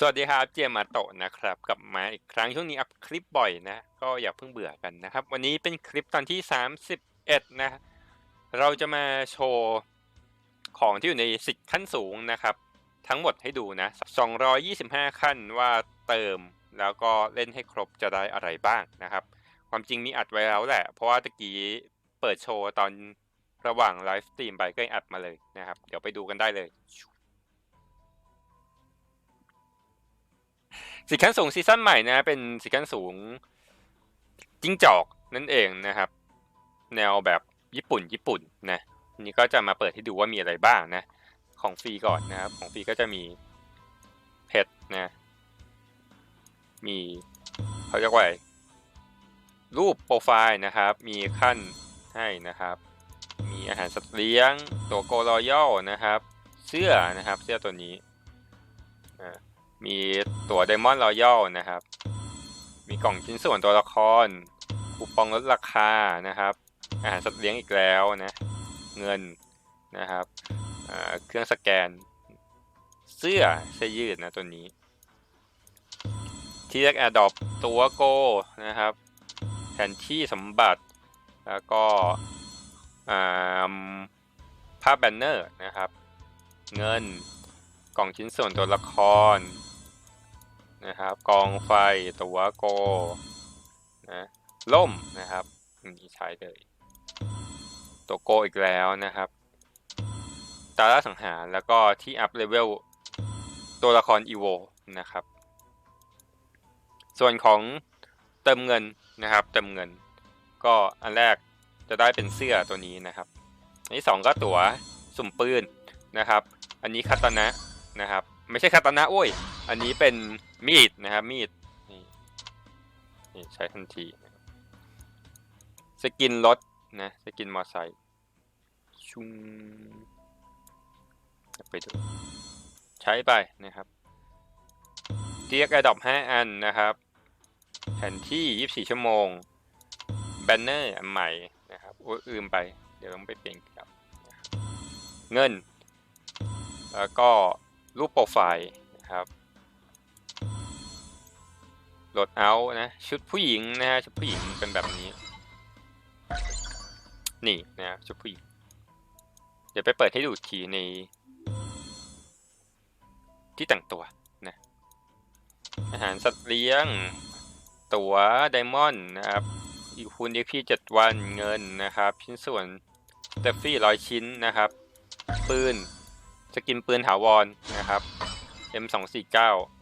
สวัสดีครับเจมส์มาโตะนะครับกลับมาอีกครั้งช่วงนี้อัพคลิปบ่อยนะ ก็อย่าเพิ่งเบื่อกันนะครับ วันนี้เป็นคลิปตอนที่ 31 นะ เราจะมาโชว์ของที่อยู่ในสิทธิ์ขั้นสูงนะครับ ทั้งหมดให้ดูนะ 225 ขั้นว่าเติมแล้วก็เล่นให้ครบจะได้อะไรบ้างนะครับ ความจริงมีอัดไว้แล้วแหละ เพราะว่าตะกี้เปิดโชว์ตอนระหว่างไลฟ์สตรีมไปก็อัดมาเลยนะครับ เดี๋ยวไปดูกันได้เลย สิทธิ์ขั้นสูงซีซั่นใหม่นะเป็นสิทธิ์ขั้นสูงจิ้งจอกนั่นเองนะครับ แนวแบบญี่ปุ่นญี่ปุ่นนะนี่ก็จะมาเปิดให้ดูว่ามีอะไรบ้างนะ ของฟรีก่อนนะครับ ของฟรีก็จะมีเพชรนะ มีเขาเรียกว่าอะไรรูปโปรไฟล์นะครับ มีขั้นให้นะครับ มีอาหารสัตว์เลี้ยงตัวโกรอยัลนะครับ เสื้อนะครับ เสื้อตัวนี้อ่า มีตั๋วไดมอนด์รอยัลนะครับ มีกล่องชิ้นส่วนตัวละคร คูปองลดราคานะครับ อาหารสัตว์เลี้ยงอีกแล้วนะ เงินนะครับ เครื่องสแกน เสื้อเสื้อยืดนะตัวนี้ที่เรียกแอร์ดอปตัวโกนะครับ แผนที่สมบัติ แล้วก็อ่าภาพแบนเนอร์นะครับ เงินกล่องชิ้นส่วนตัวละคร นะครับ กองไฟตัวโกนะล่มนะครับนี่ใช้เลยตัวโกอีกแล้วนะครับตาล่าสังหารแล้วก็ที่อัพเลเวลตัวละครอีโวนะครับ ส่วนของเติมเงินนะครับ เติมเงิน ก็อันแรกจะได้เป็นเสื้อตัวนี้นะครับอันที่สองก็ตั๋วสุ่มปืนนะครับ อันนี้คาตานะนะครับ ไม่ใช่คาตานะโอ้ย อันนี้เป็นมีดนะครับมีดนี่นี่ใช้ทันทีสกินรถนะสกินมอไซค์ชุงไปดูใช้ไปนะครับเรียกระดับ5อันนะครับ แผนที่ 24 ชั่วโมง แบนเนอร์อันใหม่นะครับโอ้อืมไป เดี๋ยวต้องไปเปลี่ยนครับนะครับเงิน แล้วก็รูปโปรไฟล์นะครับ โหลดเอานะ ชุดผู้หญิงนะฮะชุดผู้หญิงเป็นแบบนี้ นี่นะชุดผู้หญิง เดี๋ยวไปเปิดให้ดูอีกทีใน ที่แต่งตัวนะอาหารสัตว์เลี้ยง ตั๋วไดมอนด์นะครับอีกคูณดีพีเจ็ดวันเงินนะครับ ชิ้นส่วนเตฟฟี่ร้อยชิ้นนะครับ ปืน สกินปืนถาวรนะครับ M249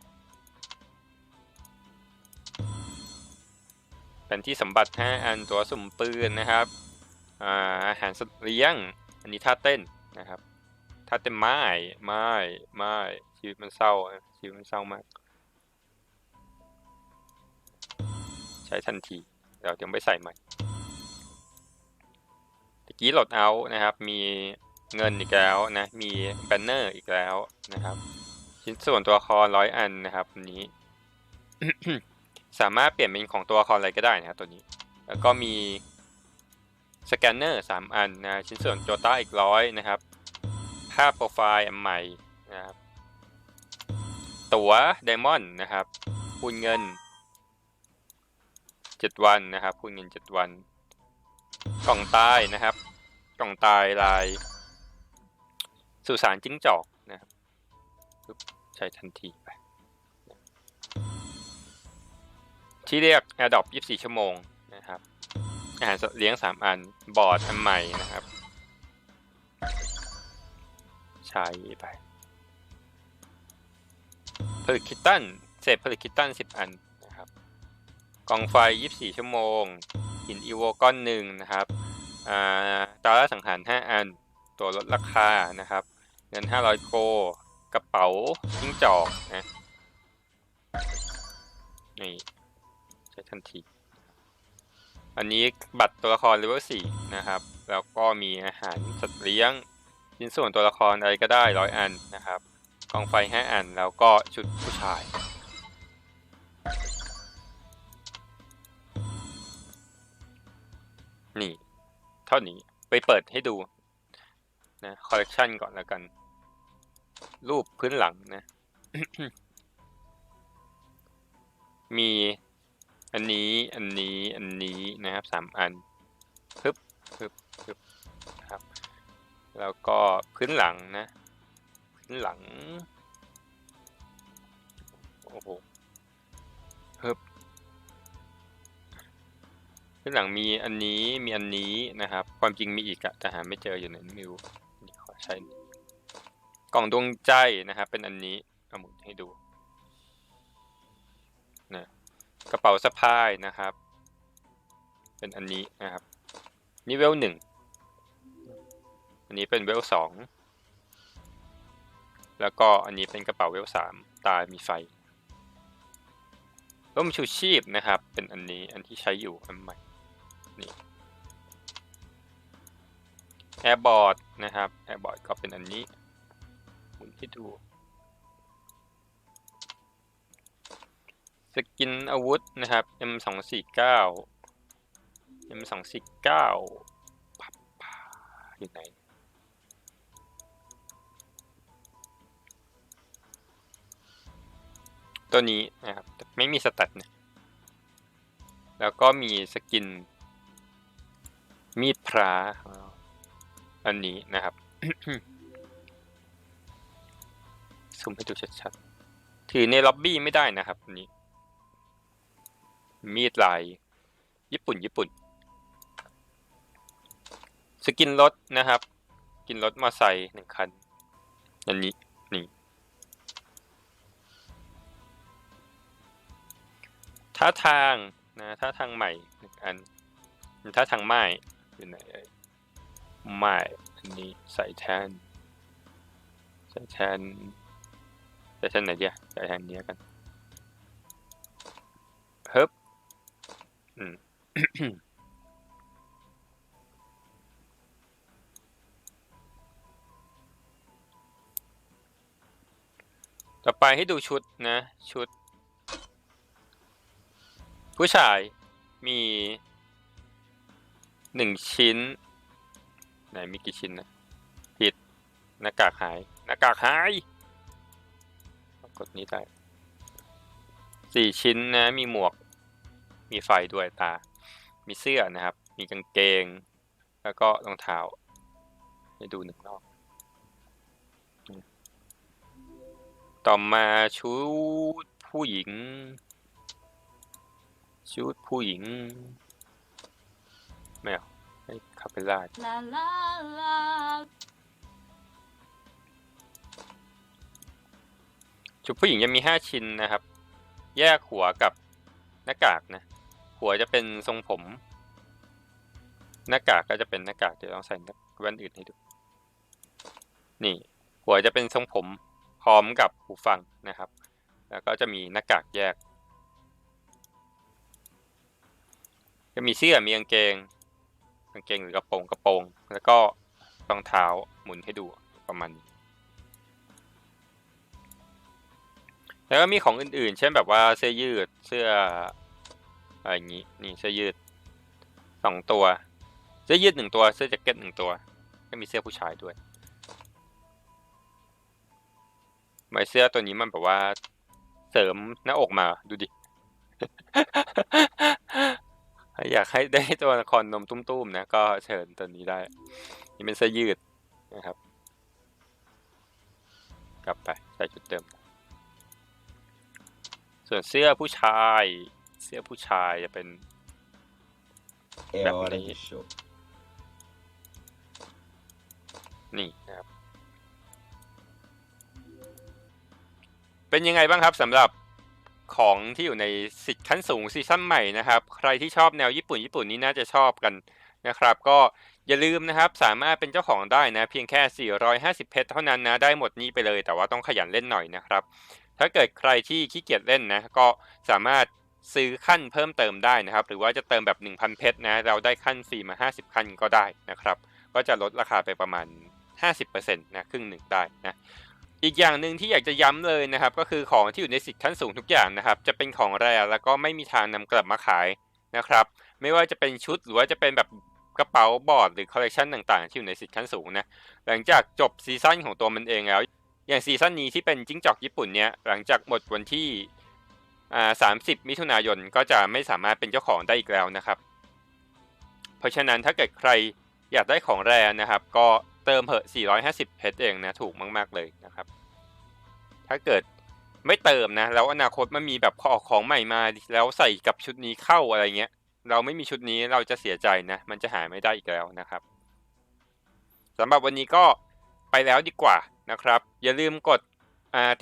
แผนที่สมบัติ 5 อันตัวสุ่มปืนนะครับอ่าอาหารสัตว์เลี้ยง อันนี้ท่าเต้นนะครับท่าเต้นไม้ไม้ไม้ชีวิตมันเศร้าชีวิตมันเศร้ามาก ใช้ทันทีเดี๋ยวเดี๋ยวไปใส่ใหม่ตะกี้โหลดเอานะครับ มีเงินอีกแล้วนะ มีแบนเนอร์อีกแล้วนะครับ ชิ้นส่วนตัวละครร้อยอันนะครับอันนี้ สามารถเปลี่ยนเป็นของตัวละครอะไรก็ได้นะครับตัวนี้ แล้วก็มีสแกนเนอร์สามอันนะชิ้นส่วนโจต้าอีกร้อยนะครับ ภาพโปรไฟล์อันใหม่นะครับตั๋วไดมอนด์นะครับคูณเงินเจ็ดวันนะครับคูณเงินเจ็ดวัน กล่องตายนะครับ กล่องตายลายสุสานจิ้งจอกนะครับใช้ทันทีไป ที่เรียก Adopt 24 ชั่วโมงนะครับ อาหารเลี้ยง 3 อัน บอร์ดอันใหม่นะครับ ใช้ไปผลิตคิตตันเศษผลิตคิตตัน 10 อันนะครับ กองไฟ 24 ชั่วโมง หินอีโวก้อนหนึ่งนะครับอ่าตาล่าสังหาร 5 อัน ตัวลดราคานะครับ เงิน 500 โกกระเป๋าจิ้งจอกนะนี่ ใช้ทันที อันนี้บัตรตัวละครเลเวล4นะครับ แล้วก็มีอาหารสัตว์เลี้ยงชิ้นส่วนตัวละครอะไรก็ได้ร้อยอันนะครับกองไฟ5อันแล้วก็ชุดผู้ชาย นี่ เท่านี้ไปเปิดให้ดูนะคอลเลกชันก่อนแล้วกัน รูปพื้นหลังนะ มี อันนี้อันนี้อันนี้นะครับสามอันฮึบฮึบฮึบครับ แล้วก็พื้นหลังนะ พื้นหลัง โอ้โหฮึบพื้นหลังมีอันนี้มีอันนี้นะครับ ความจริงมีอีกอะแต่หาไม่เจออยู่ในมิวนี่ขอใช้กล่องดวงใจนะครับ เป็นอันนี้เอาหมุนให้ดูนะ ระเป๋าสะพายนะครับ เป็นอันนี้นะครับ นี่เวลหนึ่ง อันนี้เป็นเวลสอง แล้วก็อันนี้เป็นกระเป๋าเวลสามตามีไฟร่มชูชีพนะครับ เป็นอันนี้อันที่ใช้อยู่อันใหม่ นี่แอร์บอร์ดนะครับแอร์บอร์ดก็เป็นอันนี้หมุนให้ดู สกินอาวุธนะครับ M249 M249 ปับปาอยู่ไหน ตัวนี้นะครับไม่มีสตัดนะแล้วก็มีสกิน มีดพระอันนี้นะครับซูมให้ดูชัดๆ ถือในล็อบบี้ไม่ได้นะครับอันนี้ มีดลาย ญี่ปุ่น ญี่ปุ่น สกินรถนะครับ กินรถมอไซค์หนึ่งคัน อันนี้ นี่ ท่าทางนะท่าทางใหม่หนึ่งอันท่าทางไม้อยู่ไหนเอ่ยไม้อันนี้ใส่แทนใส่แทนใส่แทนไหนเดียใส่แทนนี้กัน อืมต่อไปให้ดูชุดนะ ชุด ผู้ชายมีหนึ่งชิ้น ไหนมีกี่ชิ้นนะผิดหน้ากากหายหน้ากากหาย กดนี้ได้สี่ชิ้นนะ มีหมวก มีไฟด้วยตา มีเสื้อนะครับ มีกางเกง แล้วก็รองเท้าให้ดูหนึ่งรอบ ต่อมาชุดผู้หญิง ชุดผู้หญิงไม่เอาให้คาเปล่า La la la. ชุดผู้หญิงจะมีห้าชิ้นนะครับ แยกหัวกับ หน้ากากนะ หัวจะเป็นทรงผม หน้ากากก็จะเป็นหน้ากากเดี๋ยวลองใส่แว่นอื่นให้ดู นี่ หัวจะเป็นทรงผมพร้อมกับหูฟังนะครับ แล้วก็จะมีหน้ากากแยก จะมีเสื้อมีกางเกงกางเกงหรือกระโปรงกระโปรง แล้วก็รองเท้าหมุนให้ดูประมาณนี้ แล้วก็มีของอื่นๆ เช่นแบบว่าเสื้อยืดเสื้ออะไรอย่างนี้นี่เสื้อยืดสองตัว เสื้อยืดหนึ่งตัวเสื้อแจ็คเก็ตหนึ่งตัว ก็มีเสื้อผู้ชายด้วยไมเสื้อตัวนี้มันแบบว่า เสริมหน้าอกมาดูดิ อยากให้ได้ตัวละครนมตุ้มๆนะก็เชิญตัวนี้ได้ นี่เป็นเสื้อยืดนะครับ กลับไปใส่ชุดเดิม ส่วนเสื้อผู้ชาย เสื้อผู้ชายจะเป็น È Beh, ora lì. di show. นี่นะครับ เป็นยังไงบ้างครับสำหรับของที่อยู่ในสิทธิ์ขั้นสูงซีซั่นใหม่นะครับ ใครที่ชอบแนวญี่ปุ่นญี่ปุ่นนี้น่าจะชอบกันนะครับ ก็อย่าลืมนะครับ สามารถเป็นเจ้าของได้นะ เพียงแค่ 450 เพชรเท่านั้นนะ ได้หมดนี้ไปเลย แต่ว่าต้องขยันเล่นหน่อยนะครับ ถ้าเกิดใครที่ขี้เกียจเล่นนะก็สามารถซื้อขั้นเพิ่มเติมได้นะครับ หรือว่าจะเติมแบบ 1,000 เพชรนะ เราได้ขั้นฟรีมา 50 ขั้นก็ได้นะครับ ก็จะลดราคาไปประมาณ 50%นะครึ่งหนึ่งได้นะอีกอย่างหนึ่งที่อยากจะย้ำเลยนะครับ ก็คือของที่อยู่ในสิทธิ์ขั้นสูงทุกอย่างนะครับ จะเป็นของแรแล้วก็ไม่มีทางนำกลับมาขายนะครับ ไม่ว่าจะเป็นชุดหรือว่าจะเป็นแบบกระเป๋าบอร์ดหรือคอลเลกชันต่างๆ ที่อยู่ในสิทธิ์ขั้นสูงนะหลังจากจบซีซั่นของตัวมันเองแล้ว อย่างซีซั่นนี้ที่เป็นจิ้งจอกญี่ปุ่นเนี่ยหลังจากหมดวันที่30มิถุนายนก็จะไม่สามารถเป็นเจ้าของได้อีกแล้วนะครับ เพราะฉะนั้นถ้าเกิดใครอยากได้ของแรนะครับ ก็เติมเหอะ 450 เพชรเองนะ ถูกมาก ๆ เลยนะครับ ถ้าเกิดไม่เติมนะ แล้วอนาคตมันมีแบบพอออกของใหม่มา แล้วใส่กับชุดนี้เข้าอะไรเงี้ย เราไม่มีชุดนี้เราจะเสียใจนะ มันจะหาไม่ได้อีกแล้วนะครับสำหรับวันนี้ก็ ไปแล้วดีกว่านะครับ อย่าลืมกด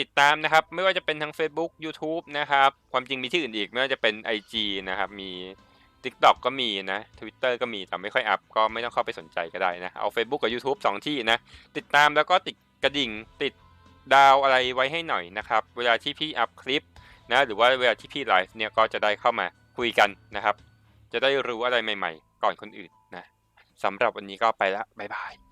ติดตามนะครับ ไม่ว่าจะเป็นทาง Facebook YouTube นะครับ ความจริงมีที่อื่นอีก ไม่ว่าจะเป็น IG นะครับ มี TikTok ก็มีนะ Twitter ก็มี แต่ไม่ค่อยอัพก็ไม่ต้องเข้าไปสนใจก็ได้นะ เอา Facebook กับ YouTube สองที่นะ ติดตามแล้วก็ติดกระดิ่งติดดาวอะไรไว้ให้หน่อยนะครับ เวลาที่พี่อัพคลิปนะหรือว่าเวลาที่พี่ไลฟ์เนี่ยก็จะได้เข้ามาคุยกันนะครับ จะได้รู้อะไรใหม่ ๆ ก่อนคนอื่นนะสำหรับวันนี้ก็ไปละบ๊ายบาย